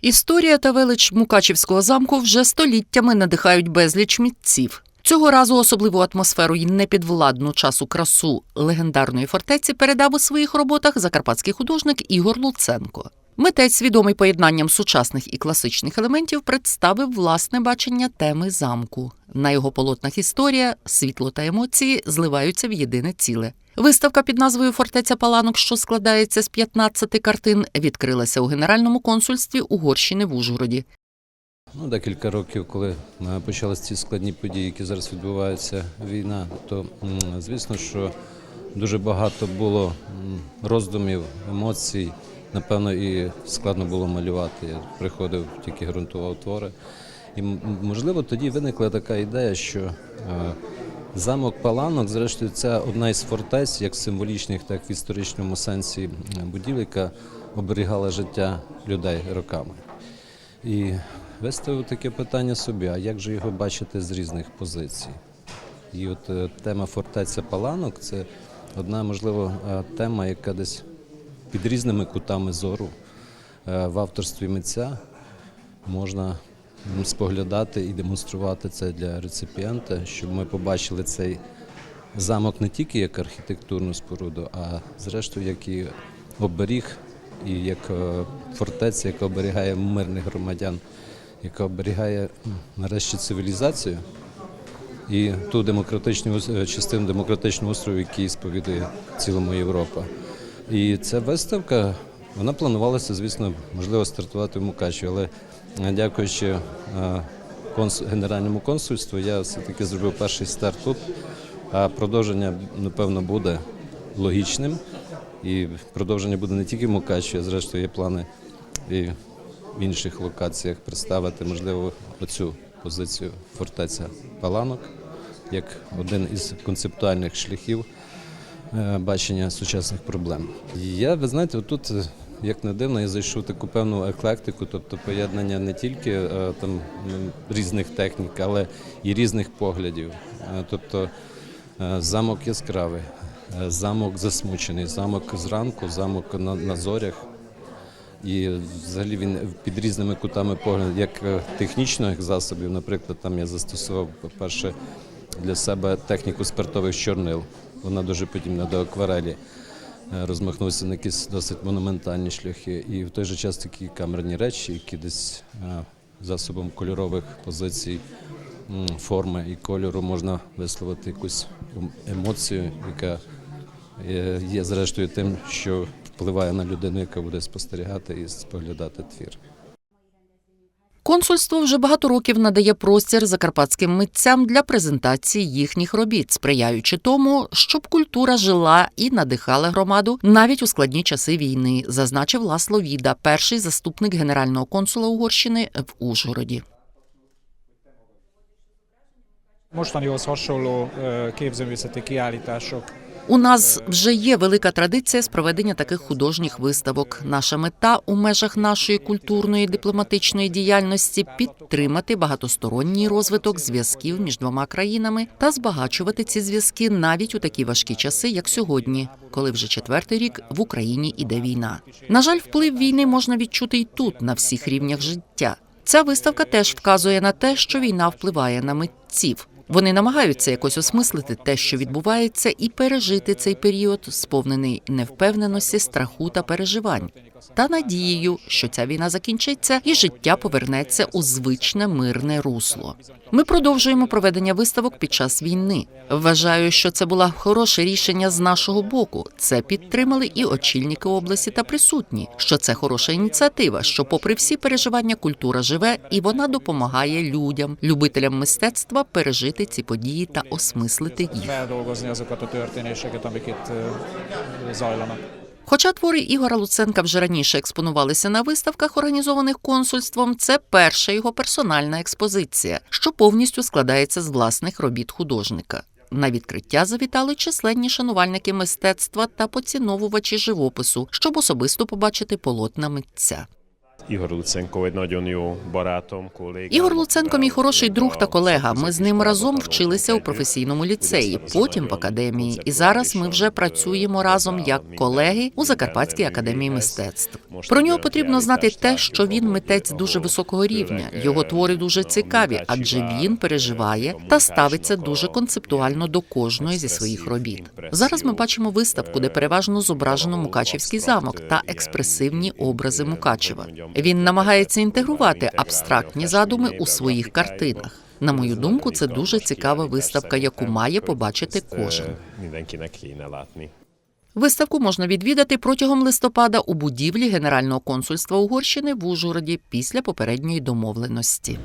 Історія та велич Мукачівського замку вже століттями надихають безліч митців. Цього разу особливу атмосферу і непідвладну часу красу легендарної фортеці передав у своїх роботах закарпатський художник Ігор Луценко. Митець, відомий поєднанням сучасних і класичних елементів, представив власне бачення теми замку. На його полотнах історія, світло та емоції зливаються в єдине ціле. Виставка під назвою Фортеця Паланок, що складається з 15 картин, відкрилася у Генеральному консульстві Угорщини в Ужгороді. Ну, декілька років, коли е, почалися ці складні події, які зараз відбуваються, війна, то звісно, що дуже багато було роздумів, емоцій. Напевно, і складно було малювати. Я приходив, тільки ґрунтував твори. І можливо тоді виникла така ідея, що е, замок Паланок, зрештою, це одна із фортець, як символічних, так і в історичному сенсі е, будівель, яка оберігала життя людей роками. І виставив таке питання собі: а як же його бачити з різних позицій? І от е, тема фортеця Паланок це одна, можливо, тема, яка десь під різними кутами зору е, в авторстві митця можна споглядати і демонструвати це для реципієнта, щоб ми побачили цей замок не тільки як архітектурну споруду, а зрештою як і оберіг, і як е, фортеця, яка оберігає мирних громадян, яка оберігає нарешті цивілізацію і ту демократичну е, частину демократичного устрою, який сповідує цілому Європа. І ця виставка, вона планувалася, звісно, можливо, стартувати в Мукачеві, але е, дякуючи е, Генеральному консульству, я все-таки зробив перший старт тут, а продовження, напевно, буде логічним. І продовження буде не тільки в Мукачеві, а зрештою є плани і в інших локаціях представити, можливо, оцю позицію фортеця Паланок як один із концептуальних шляхів бачення сучасних проблем. Я, ви знаєте, отут, е, як не дивно, я зайшов таку певну еклектику, тобто поєднання не тільки е, там різних технік, але і різних поглядів. Е, Тобто е, замок яскравий, е, замок засмучений, замок зранку, замок на, на зорях. І взагалі він під різними кутами погляду, як е, технічних засобів, наприклад, там я застосував, по-перше, для себе техніку спиртових чорнил. Вона дуже подібна до акварелі. Е, Розмахнувся на якісь досить монументальні шляхи. І в той же час такі камерні речі, які десь е, засобом кольорових позицій, форми і кольору можна висловити якусь ем- емоцію, яка є, є зрештою тим, що впливає на людину, яка буде спостерігати і споглядати твір. Консульство вже багато років надає простір закарпатським митцям для презентації їхніх робіт, сприяючи тому, щоб культура жила і надихала громаду навіть у складні часи війни, зазначив Ласло Віда, перший заступник генерального консула Угорщини в Ужгороді. Mostanihoz hasonló ö, képzőművészeti kiállítások У нас вже є велика традиція з проведення таких художніх виставок. Наша мета у межах нашої культурної дипломатичної діяльності підтримати багатосторонній розвиток зв'язків між двома країнами та збагачувати ці зв'язки навіть у такі важкі часи, як сьогодні, коли вже четвертий рік в Україні іде війна. На жаль, вплив війни можна відчути й тут, на всіх рівнях життя. Ця виставка теж вказує на те, що війна впливає на митців. Вони намагаються якось осмислити те, що відбувається, і пережити цей період, сповнений невпевненості, страху та переживань, та надією, що ця війна закінчиться і життя повернеться у звичне мирне русло. Ми продовжуємо проведення виставок під час війни. Вважаю, що це було хороше рішення з нашого боку. Це підтримали і очільники області та присутні. Що це хороша ініціатива, що, попри всі переживання, культура живе і вона допомагає людям, любителям мистецтва пережити ці події та осмислити їх. Хоча твори Ігора Луценка вже раніше експонувалися на виставках, організованих консульством, це перша його персональна експозиція, що повністю складається з власних робіт художника. На відкриття завітали численні шанувальники мистецтва та поціновувачі живопису, щоб особисто побачити полотна митця. Ігор Луценко egy nagyon jó barátom, колега. Ігор Луценко мій хороший друг та колега. Ми з ним разом вчилися у професійному ліцеї, потім в академії. І зараз ми вже працюємо разом як колеги у Закарпатській академії мистецтв. Про нього потрібно знати те, що він митець дуже високого рівня. Його твори дуже цікаві, адже він переживає та ставиться дуже концептуально до кожної зі своїх робіт. Зараз ми бачимо виставку, де переважно зображено Мукачівський замок та експресивні образи Мукачева. Він намагається інтегрувати абстрактні задуми у своїх картинах. На мою думку, це дуже цікава виставка, яку має побачити кожен. Виставку можна відвідати протягом листопада у будівлі Генерального консульства Угорщини в Ужгороді після попередньої домовленості.